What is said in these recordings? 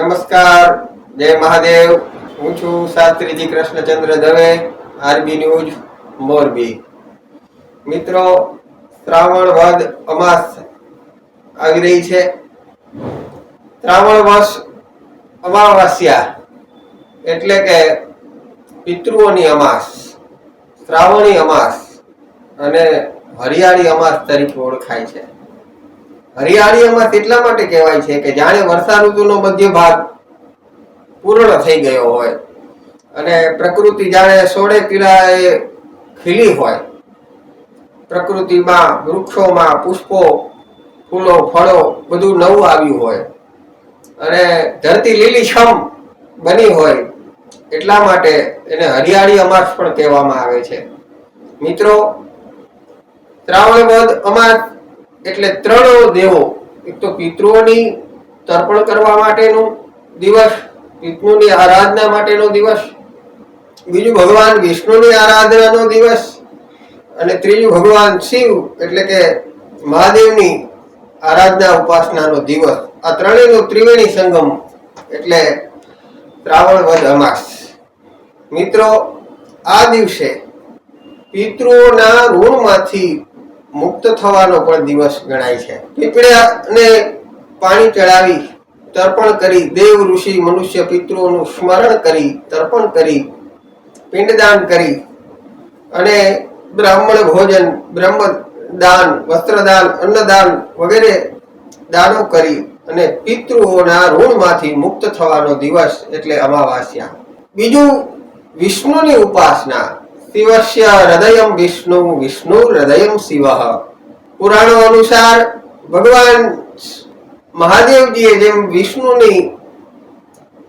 નમસ્કાર, જય મહાદેવ. હું છું શાસ્ત્રીજી કૃષ્ણચંદ્ર દવે, આરબી ન્યૂઝ, મોરબી. મિત્રો, શ્રાવણ વદ અમાસ આવી રહી છે. શ્રાવણ વર્ષ અમાવાસ્યા એટલે કે પિતૃઓની અમાસ, શ્રાવણી અમાસ અને હરિયાળી અમાસ તરીકે ઓળખાય છે. હરિયાળી અમાસ એટલા માટે કહેવાય છે કે જાણે વર્ષા ઋતુનો મધ્ય ભાગ પૂર્ણ થઈ ગયો હોય અને પ્રકૃતિ જાણે સોળે પીળાએ ખીલી હોય. પ્રકૃતિમાં વૃક્ષોમાં પુષ્પો, ફૂલો, ફળો બધું નવું આવ્યું હોય અને ધરતી લીલીછમ બની હોય એટલા માટે એને હરિયાળી અમાસ પણ કહેવામાં આવે છે. મિત્રો શ્રાવણ વધ અમાસ એટલે ત્રણ દેવો, એક તો પિતૃઓની તર્પણ કરવા માટેનો દિવસ, પિતૃની આરાધના માટેનો દિવસ, બીજું ભગવાન વિષ્ણુની આરાધનાનો દિવસ, અને ત્રીજું ભગવાન શિવ, એટલે કે મહાદેવની આરાધના ઉપાસનાનો દિવસ. આ ત્રણેયનો ત્રિવેણી સંગમ, એટલે શ્રાવણ વદ અમાસ. મિત્રો, આ દિવસે પિતૃઓના ઋણમાંથી મુક્ત થવાનો પણ દિવસ ગણાય છે. પીપળાને પાણી ચડાવી તર્પણ કરી દેવ ઋષિ મનુષ્ય પિતૃઓનું સ્મરણ કરી તર્પણ કરી પિંડદાન કરી અને બ્રાહ્મણ ભોજન બ્રહ્મ દાન વસ્ત્રદાન, અન્નદાન વગેરે દાનો કરી અને પિતૃઓના ઋણમાંથી મુક્ત થવાનો દિવસ એટલે અમાવાસ્યા. બીજું વિષ્ણુની ઉપાસના. શિવસ્ય હૃદયમ વિષ્ણુ વિષ્ણુ હૃદયમ શિવ પુરાણો અનુસાર ભગવાન મહાદેવજીએ જેમ વિષ્ણુની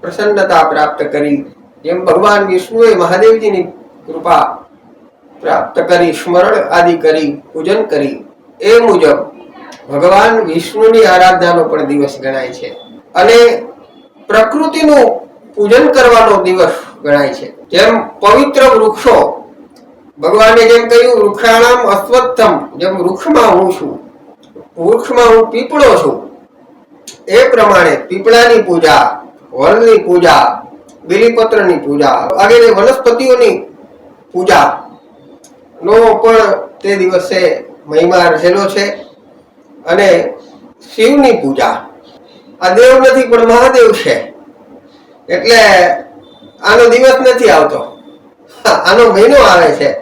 પ્રસન્નતા પ્રાપ્ત કરી, જેમ ભગવાન વિષ્ણુએ મહાદેવજીની કૃપા પ્રાપ્ત કરી, સ્મરણ આદિ કરી, પૂજન કરી, એ મુજબ ભગવાન વિષ્ણુની આરાધનાનો પણ દિવસ ગણાય છે અને પ્રકૃતિનું પૂજન કરવાનો દિવસ ગણાય છે. જેમ પવિત્ર વૃક્ષો ભગવાને જેમ કહ્યું વૃક્ષાણામ અશ્વત્થમ જેમ વૃક્ષમાં હું છું વૃક્ષમાં હું પીપળો છું. એ પ્રમાણે પીપળાની પૂજા, વનની પૂજા, બિલીપત્રની પૂજા, વગેરે વનસ્પતિઓની પૂજા. નો પણ તે દિવસે મહિમા રહેલો છે અને શિવની પૂજા. આ દેવ નથી, પણ મહાદેવ છે. એટલે આનો દિવસ નથી આવતો. આનો મહિનો આવે છે.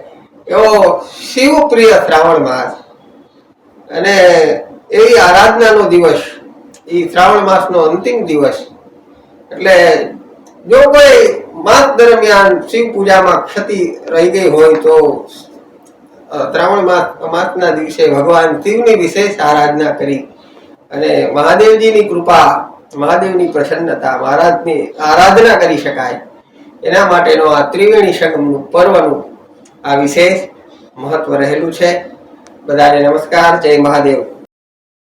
એવો શિવ પ્રિય શ્રાવણ માસ. અને એવી આરાધનાનો દિવસ, એ શ્રાવણ માસનો અંતિમ દિવસ. એટલે જો કોઈ માસ દરમિયાન શિવ પૂજામાં ક્ષતિ રહી ગઈ હોય તો શ્રાવણ માસ, માસના દિવસે ભગવાન શિવની વિશેષ આરાધના કરી અને મહાદેવજીની કૃપા, મહાદેવની પ્રસન્નતા, મહારાજની આરાધના કરી શકાય. એના માટેનો આ ત્રિવેણી સંગમનું પર્વનું આ વિશેષ મહત્વ રહેલું છે. બધાને નમસ્કાર જય મહાદેવ.